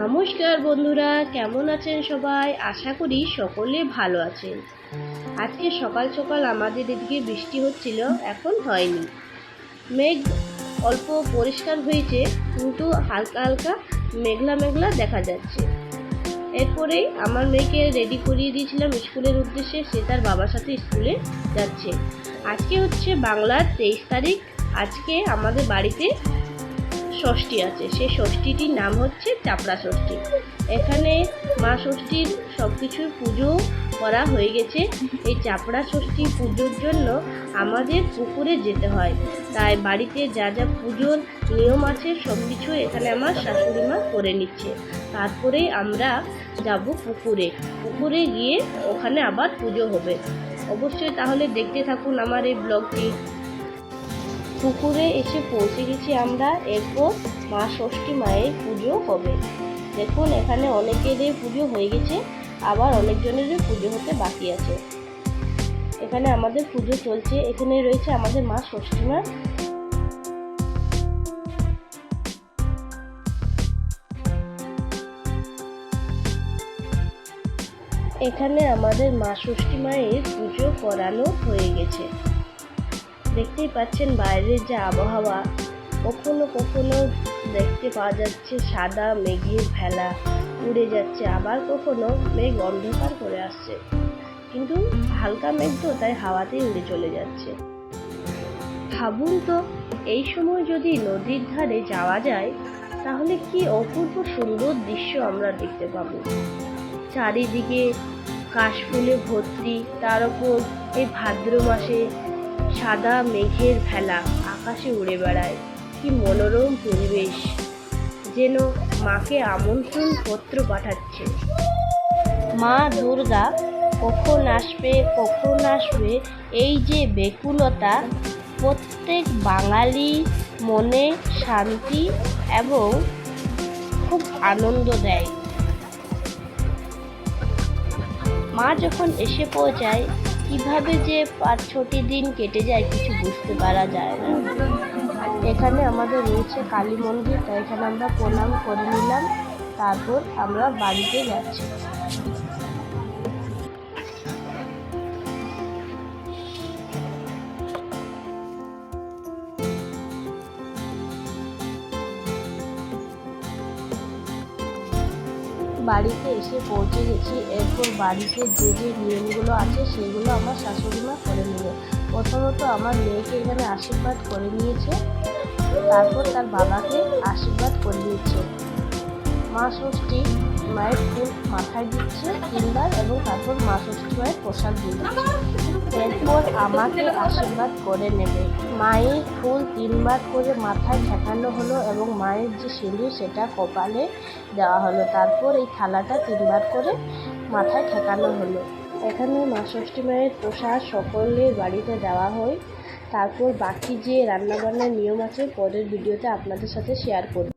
নমস্কার বন্ধুরা, কেমন আছেন সবাই? আশা করি সকলে ভালো আছেন। আজকে সকাল সকাল আমাদের এদিকে বৃষ্টি হচ্ছিল, এখন হয়নি। মেঘ অল্প পরিষ্কার হয়েছে, কিন্তু হালকা হালকা মেঘলা মেঘলা দেখা যাচ্ছে। এরপরে আমার মেয়েকে রেডি করিয়ে দিয়েছিলাম স্কুলের উদ্দেশ্যে, সে তার বাবার সাথে স্কুলে যাচ্ছে। আজকে হচ্ছে বাংলার তেইশ তারিখ। আজকে আমাদের বাড়িতে ষষ্ঠী আছে। সেই ষষ্ঠীটির নাম হচ্ছে চাপড়া ষষ্ঠী। এখানে মা ষষ্ঠীর সব কিছুর পুজো করা হয়ে গেছে। এই চাপড়া ষষ্ঠী পুজোর জন্য আমাদের পুকুরে যেতে হয়। তাই বাড়িতে যা যা পুজোর নিয়ম আছে সব কিছু এখানে আমার শাশুড়ি মা করে নিচ্ছে। তারপরে আমরা যাব পুকুরে। পুকুরে গিয়ে ওখানে আবার পুজো হবে। অবশ্যই তাহলে দেখতে থাকুন আমার এই ব্লগটি। পুকুরে এসে পৌঁছে গেছি আমরা। এরপর মা ষষ্ঠী মায়ের পুজো হবে। দেখুন, এখানে অনেকেরই পুজো হয়ে গেছে, আবার অনেকজনেরই পুজো হতে বাকি আছে। এখানে আমাদের পুজো চলছে। এখানে রয়েছে আমাদের মা ষষ্ঠী মা। এখানে আমাদের মা ষষ্ঠী মায়ের পুজো করানো হয়ে গেছে। দেখতেই পাচ্ছেন বাইরের যে আবহাওয়া, কখনো কখনো দেখতে পাওয়া যাচ্ছে সাদা মেঘের ভেলা উড়ে যাচ্ছে, আবার কখনো মেঘ অন্ধকার করে আসছে। কিন্তু হালকা মেঘ তো তাই হাওয়াতেই উড়ে চলে যাচ্ছে। ভাবুন তো, এই সময় যদি নদীর ধারে যাওয়া যায়, তাহলে কি অপূর্ব সুন্দর দৃশ্য আমরা দেখতে পাবো। চারিদিকে কাশফুলে ভর্তি, তার উপর এই ভাদ্র মাসে সাদা মেঘের ভেলা আকাশে উড়ে বেড়ায়। কি মনোরম পরিবেশ। যেন মাকে আমন্ত্রণ পত্র পাঠাচ্ছে। মা দুর্গা, কখন আসবে কখন আসবে, এই যে বেকুলতা, প্রত্যেক বাঙালি মনে শান্তি এবং খুব আনন্দ দেয়। মা যখন এসে পৌঁছায় কীভাবে যে পাঁচ ছটি দিন কেটে যায় কিছু বুঝতে পারা যায় না। এখানে আমাদের রয়েছে কালী মন্দির তাই এখানে আমরা প্রণাম করে নিলাম, তারপর আমরা বাড়িতে যাচ্ছি। বাড়িতে এসে পৌঁছে গেছি। এরপর বাড়িতে যে যে নিয়মগুলো আছে, সেগুলো আমার শাশুড়ি মা করে নিল প্রথমত আমার মেয়েকে এখানে আশীর্বাদ করে নিয়েছে, তারপর তার বাবাকে আশীর্বাদ করে দিয়েছে। মা ষষ্ঠী মায়ের ফুল মাথায় দিচ্ছে তিনবার এবং তারপর মা ষষ্ঠী মায়ের প্রসাদ দিচ্ছে। এরপর আমাকে আশীর্বাদ করে নেবে। মায়ের ফুল তিনবার করে মাথায় ঠেকানো হলো এবং মায়ের যে সিঁদুর সেটা কপালে দেওয়া হলো। তারপর এই থালাটা তিনবার করে মাথায় ঠেকানো হলো। এখানে মা ষষ্ঠী মায়ের প্রসাদ সকলের বাড়িতে দেওয়া হয়। তারপর বাকি যে রান্নাবান্নার নিয়ম আছে, পরের ভিডিওতে আপনাদের সাথে শেয়ার করব।